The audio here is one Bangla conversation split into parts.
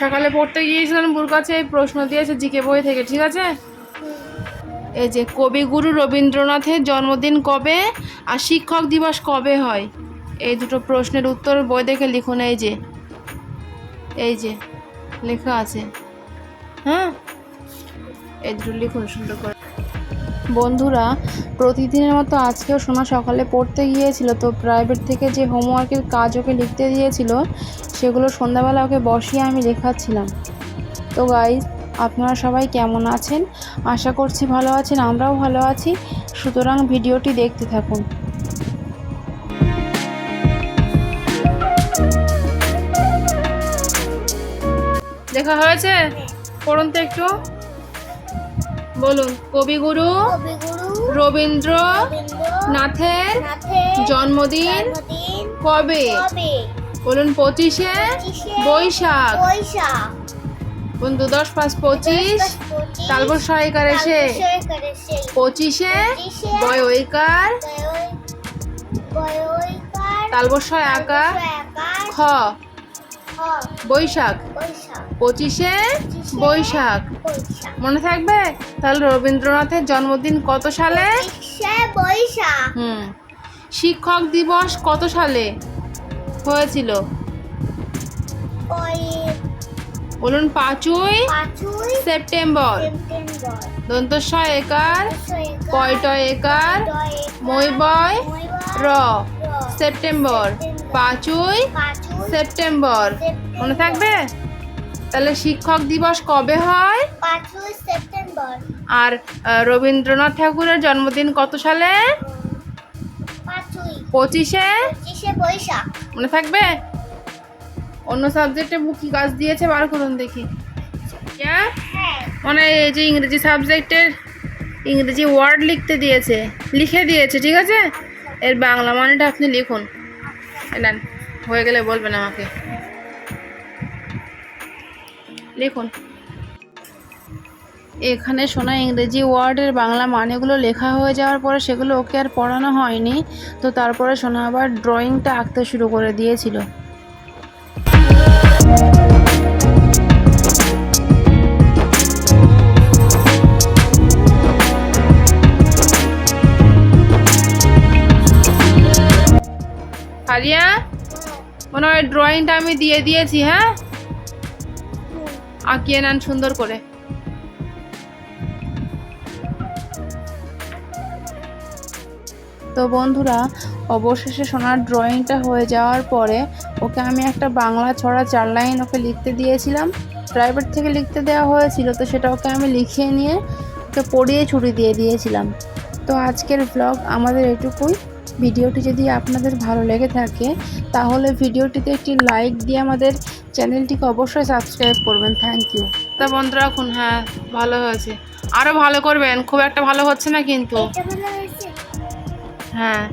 সকালে পড়তে গিয়েছিলাম, বুর কাছে এই প্রশ্ন দিয়েছে জিকে বই থেকে, ঠিক আছে? এই যে, কবিগুরু রবীন্দ্রনাথের জন্মদিন কবে আর শিক্ষক দিবস কবে হয়? এই দুটো প্রশ্নের উত্তর বই দেখে লিখুন, এই যে। এই যে, লেখা আছে। হ্যাঁ? এই দুটো লিখুন, সুন্দর করে। বন্ধুরা, প্রতিদিনের মতো আজকেও সোনা সকালে পড়তে গিয়েছিল, তো প্রাইভেট থেকে যে হোমওয়ার্কের কাজ ওকে লিখতে দিয়েছিল, সেগুলো সন্ধ্যাবেলা ওকে বসিয়ে আমি লেখাচ্ছিলাম। তো গাইজ আপনারা সবাই কেমন আছেন? আশা করছি ভালো আছেন, আমরাও ভালো আছি। সুতরাং ভিডিওটি দেখতে থাকুন। দেখা হয়েছে? পড়ুন তো একটু। বলুন কবিগুরু রবীন্দ্র নাথের রবীন্দ্রনাথের জন্মদিন কবে? বলুন পঁচিশে বৈশাখ। দু দশ পাঁচ পঁচিশ। তালবর সহায়িকার এসে পঁচিশে বয় ঐকার তালবর সয় আঁকা খ। বৈশাখ। পঁচিশে বৈশাখ। মনে থাকবে? তাহলে রবীন্দ্রনাথের জন্মদিন কত সালে? বৈশাখ। হুম। শিক্ষক দিবস কত সালে হয়েছিল? বলুন পাঁচই সেপ্টেম্বর। দন্তস্ব একার পয়ট একার মই বয় র। সেপ্টেম্বর। পাঁচই সেপ্টেম্বর। মনে থাকবে? তাহলে শিক্ষক দিবস কবে হয়? সেপ্টেম্বর। আর রবীন্দ্রনাথ ঠাকুরের জন্মদিন কত সালে? পঁচিশে? বৈশাখ। মনে থাকবে? অন্য সাবজেক্টে কি কাজ দিয়েছে বার করুন দেখি। হ্যাঁ। মানে এই যে ইংরেজি সাবজেক্টের ইংরেজি ওয়ার্ড লিখতে দিয়েছে লিখে দিয়েছে ঠিক আছে? এর বাংলা মানেটা আপনি লিখুন। নেন। হয়ে গেলে বলবেন আমাকে। লিখুন। এখানে শোনা, ইংরেজি ওয়ার্ডের বাংলা মানেগুলো লেখা হয়ে যাওয়ার পরে সেগুলো ওকে আর পড়ানো হয়নি, তো তারপরে শোনা আবার ড্রয়িংটা আঁকতে শুরু করে দিয়েছিল। হারিয়া হয় ড্রয়িংটা আমি দিয়ে দিয়েছি হ্যাঁ? আঁকিয়ে নেন সুন্দর করে। তো বন্ধুরা, অবশেষে সোনার ড্রয়িংটা হয়ে যাওয়ার পরে ওকে আমি একটা বাংলা ছড়া চার লাইন ওকে লিখতে দিয়েছিলাম। প্রাইভেট থেকে লিখতে দেওয়া হয়েছিল, তো সেটা ওকে আমি লিখিয়ে নিয়ে ওকে পড়িয়ে ছুটি দিয়ে দিয়েছিলাম। তো আজকের ব্লগ আমাদের এটুকুই। ভিডিওটি যদি আপনাদের ভালো লেগে থাকে তাহলে ভিডিওটিতে একটি লাইক দিয়ে আমাদের চ্যানেলটিকে অবশ্যই সাবস্ক্রাইব করবেন। থ্যাংক ইউ তা বন্ধ রাখুন হ্যাঁ ভালো হয়েছে। আরও ভালো করবেন খুব একটা ভালো হচ্ছে না কিন্তু। হ্যাঁ।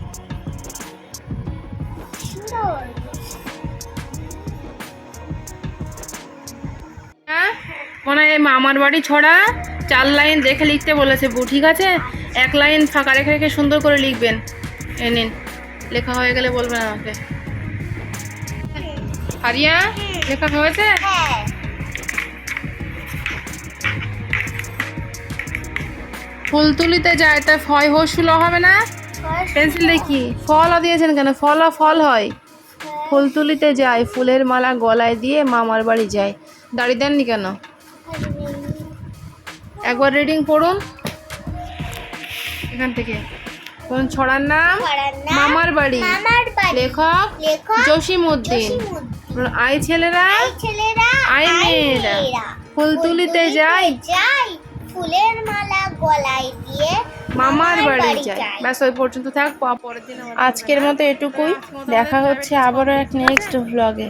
হ্যাঁ মনে হয় মামার বাড়ি ছড়া চার লাইন দেখে লিখতে বলেছে বু ঠিক আছে? এক লাইন ফাঁকা রেখে রেখে সুন্দর করে লিখবেন। এ নিন, লেখা হয়ে গেলে বলবেন আমাকে। হারিয়া, লেখা হয়েছে? হ্যাঁ ফুল তুলিতে যায়, তা ফয় হসুল হবে না? পেন্সিল দেখি। ফলও দিয়েছেন কেন? ফলও ফল হয়। ফুল তুলিতে যায়, ফুলের মালা গলায় দিয়ে মামার বাড়ি যায়। দাড়ি দেননি কেন? একবার রিডিং পড়ুন। এখান থেকে। কোন ছড়ার নাম? মামার বাড়ি। মামার বাড়ি। লেখক? জসিম উদ্দিন আই ছেলেরা আই মেয়েরা। ফুল তুলিতে যাই। যাই। ফুলের মালা গলায় দিয়ে মামার বাড়ি যায় ব্যাস ওই পর্যন্ত থাক। পরের দিন আজকের মতো এটুকুই। দেখা হচ্ছে আবারও এক নেক্সট ব্লগে